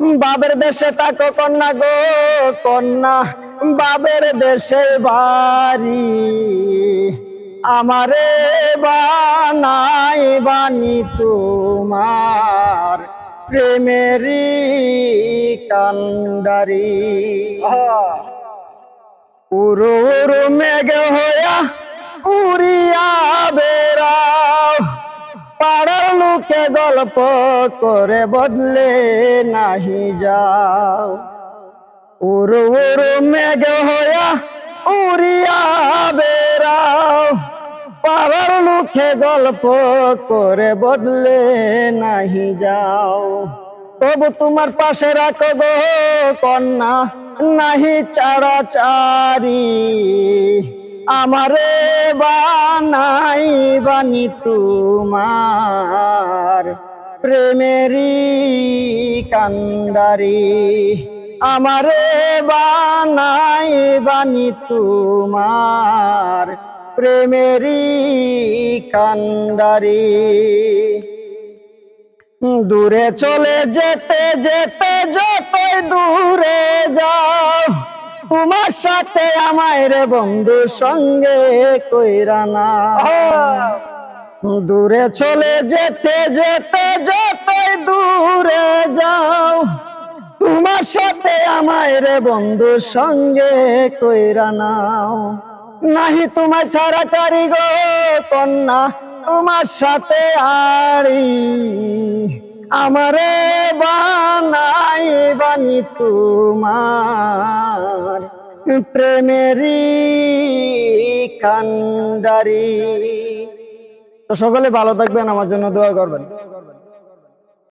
বাবের দেশে তাকো কন্যা গো কন্যা। বাবের দেশে বাড়ি আমারে বানাই বানি তোমার প্রেমেরই কান্ডারি। উরু উরু মেঘ হইয়া লোকে গল্প করে বদলে নাহি যাও। উরু উরু মেঘ হইয়া উড়িয়া বেড়াও। পাড়ার লোকে গল্প করে বদলে নাহি যাও। তবু তোমার পাশে রাখো গো কন্যা, নাহি চারা চারি। আমারে বানাই বানি তোমার। প্রেমেরই কান্ডারি। আমারে বানাই বানি তোমার প্রেমেরি কান্ডারি। দূরে চলে যেতে যেতে যতই দূরে যাও, তোমার সাথে আমায় রে বন্ধু সঙ্গে কইরা না দূরে চলে যেতে যেতে যতই দূরে যাও, তোমার সাথে আমায় রে বন্ধু সঙ্গে কইরা নাও। নাহি তোমার ছাড়া চারি গো কন্যা, তোমার সাথে আড়ি। আমারে বানাই বানি তোমার, প্রেমেরই কান্ডারি তো সকলে ভালো থাকবেন আমার জন্য দোয়া করবেন।